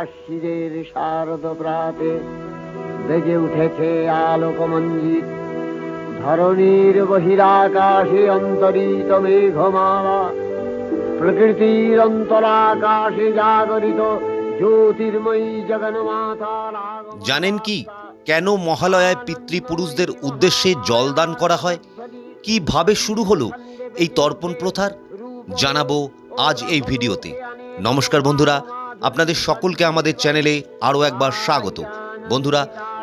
আশ্বিরের শারদ প্রাতে বেজে উঠেছে আলোকমঞ্জিত ধরণীর বহিরাকাশে অন্তরিত মেঘমালা প্রকৃতির অন্তরাকাশে জাগরিত জ্যোতির্ময়ী জগন্মাতার জানেন কি? কেন মহালয়ায় পিতৃপুরুষদের উদ্দেশ্যে জলদান করা হয়? কীভাবে শুরু হলো এই তর্পণ প্রথার? জানাব আজ এই ভিডিওতে। নমস্কার বন্ধুরা আপনাদের সকলকে আমাদের চ্যানেলে আরও একবার স্বাগত। বন্ধুরা,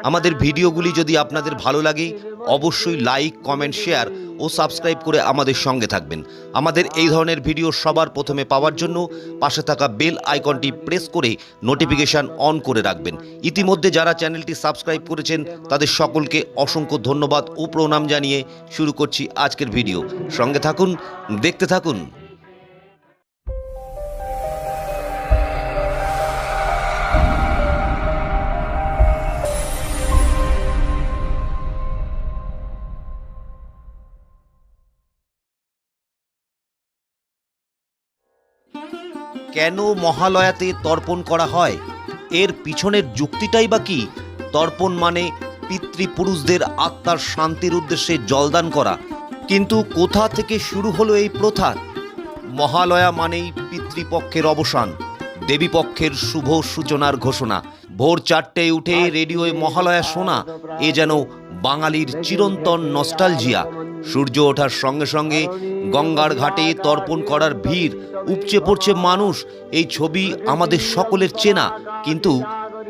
আমাদের ভিডিওগুলি যদি আপনাদের ভালো লাগে, অবশ্যই লাইক, কমেন্ট, শেয়ার ও সাবস্ক্রাইব করে আমাদের সঙ্গে থাকবেন। আমাদের এই ধরনের ভিডিও সবার প্রথমে পাওয়ার জন্য পাশে থাকা বেল আইকনটি প্রেস করে নোটিফিকেশান অন করে রাখবেন। ইতিমধ্যে যারা চ্যানেলটি সাবস্ক্রাইব করেছেন, তাদের সকলকে অসংখ্য ধন্যবাদ ও প্রণাম জানিয়ে শুরু করছি আজকের ভিডিও। সঙ্গে থাকুন, দেখতে থাকুন। কেন মহালয়াতে তর্পণ করা হয়? এর পিছনের যুক্তিটাই বা কি? তর্পণ মানে পিতৃপুরুষদের আত্মার শান্তির উদ্দেশ্যে জলদান করা। কিন্তু কোথা থেকে শুরু হলো এই প্রথা? মহালয়া মানেই পিতৃপক্ষের অবসান, দেবীপক্ষের শুভ সূচনার ঘোষণা। ভোর চারটেয় উঠে রেডিওয় মহালয়া শোনা, এ যেন বাঙালির চিরন্তন নস্টালজিয়া। সূর্য ওঠার সঙ্গে সঙ্গে গঙ্গার ঘাটে তর্পণ করার ভিড়, উপচে পড়ছে মানুষ। এই ছবি আমাদের সকলের চেনা। কিন্তু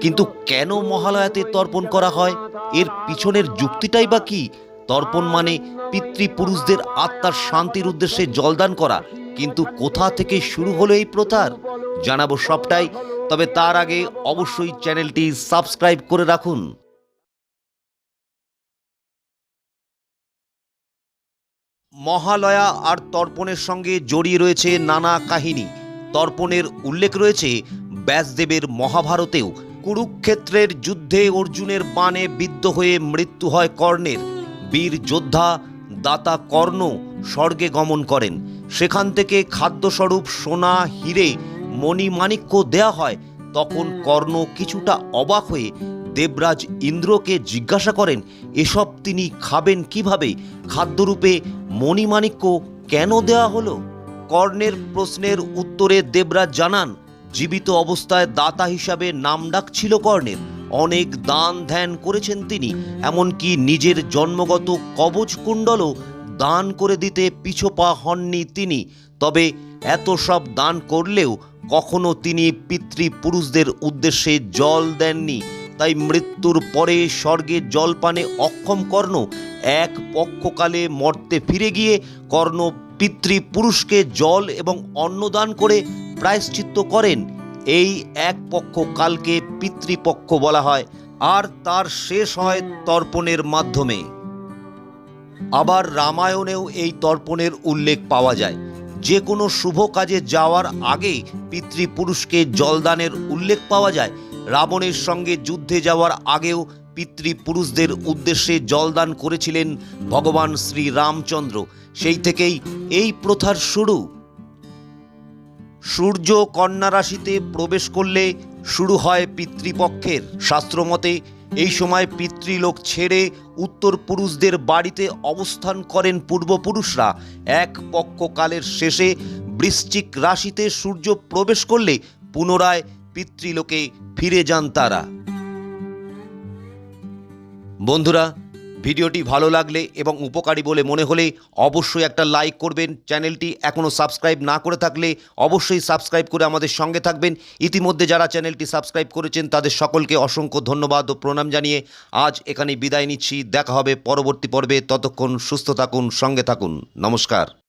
কিন্তু কেন মহালয়াতে তর্পণ করা হয়? এর পিছনের যুক্তিটাই বা কি? তর্পণ মানে পিতৃপুরুষদের আত্মার শান্তির উদ্দেশ্যে জলদান করা। কিন্তু কোথা থেকে শুরু হলো এই প্রথার? জানাব সবটাই। তবে তার আগে অবশ্যই চ্যানেলটি সাবস্ক্রাইব করে রাখুন। মহালয়া আর তর্পণের সঙ্গে জড়িয়ে রয়েছে নানা কাহিনী। তর্পণের উল্লেখ রয়েছে, ব্যাসদেবের মহাভারতেও কুরুক্ষেত্রের যুদ্ধে অর্জুনের বাণে বিদ্ধ হয়ে মৃত্যু হয় কর্ণের। বীর যোদ্ধা দাতা কর্ণ স্বর্গে গমন করেন। সেখান থেকে খাদ্যস্বরূপ সোনা, হিরে মণিমাণিক্য দেয়া হয়। তখন কর্ণ কিছুটা অবাক হয়ে দেবরাজ ইন্দ্রকে জিজ্ঞাসা করেন, এসব তিনি খাবেন কীভাবে? খাদ্যরূপে মণিমাণিক্য কেন দেওয়া হলো? কর্ণের প্রশ্নের উত্তরে দেবরাজ জানান, জীবিত অবস্থায় দাতা হিসাবে নামডাক ছিল কর্ণের। অনেক দান ধ্যান করেছেন তিনি, এমনকি নিজের জন্মগত কবচ কুণ্ডলও দান করে দিতে পিছোপা হননি তিনি। তবে এত সব দান করলেও কখনো তিনি পিতৃপুরুষদের উদ্দেশ্যে জল দেননি। তাই মৃত্যুর পরে স্বর্গে জলপানে অক্ষম কর্ণ এক পক্ষকালে মর্তে ফিরে গিয়ে কর্ণ পিতৃপুরুষকে জল এবং অন্নদান করে প্রায়শ্চিত্ত করেন। এই এক পক্ষ কালকে পিতৃপক্ষ বলা হয়, আর তার শেষ হয় তর্পণের মাধ্যমে। আবার রামায়ণেও এই তর্পণের উল্লেখ পাওয়া যায়। যে কোনো শুভ কাজে যাওয়ার আগে পিতৃপুরুষকে জলদানের উল্লেখ পাওয়া যায়। রাবণের সঙ্গে যুদ্ধে যাওয়ার আগেও পিতৃপুরুষদের উদ্দেশ্যে জলদান করেছিলেন ভগবান শ্রী রামচন্দ্র। সেই থেকেই এই প্রথার শুরু। সূর্য কন্যা রাশিতে প্রবেশ করলে শুরু হয় পিতৃপক্ষের। শাস্ত্রমতে এই সময় পিতৃলোক ছেড়ে উত্তর পুরুষদের বাড়িতে অবস্থান করেন পূর্বপুরুষরা। এক পক্ষকালের শেষে বৃশ্চিক রাশিতে সূর্য প্রবেশ করলে পুনরায় পিতৃলোকে ফিরে যান তারা। বন্ধুরা, ভিডিওটি ভালো লাগলে এবং উপকারী বলে মনে হলে অবশ্যই একটা লাইক করবেন। চ্যানেলটি এখনও সাবস্ক্রাইব না করে থাকলে অবশ্যই সাবস্ক্রাইব করে আমাদের সঙ্গে থাকবেন। ইতিমধ্যে যারা চ্যানেলটি সাবস্ক্রাইব করেছেন, তাদের সকলকে অসংখ্য ধন্যবাদ ও প্রণাম জানিয়ে আজ এখানে বিদায় নিচ্ছি। দেখা হবে পরবর্তী পর্বে। ততক্ষণ সুস্থ থাকুন, সঙ্গে থাকুন। নমস্কার।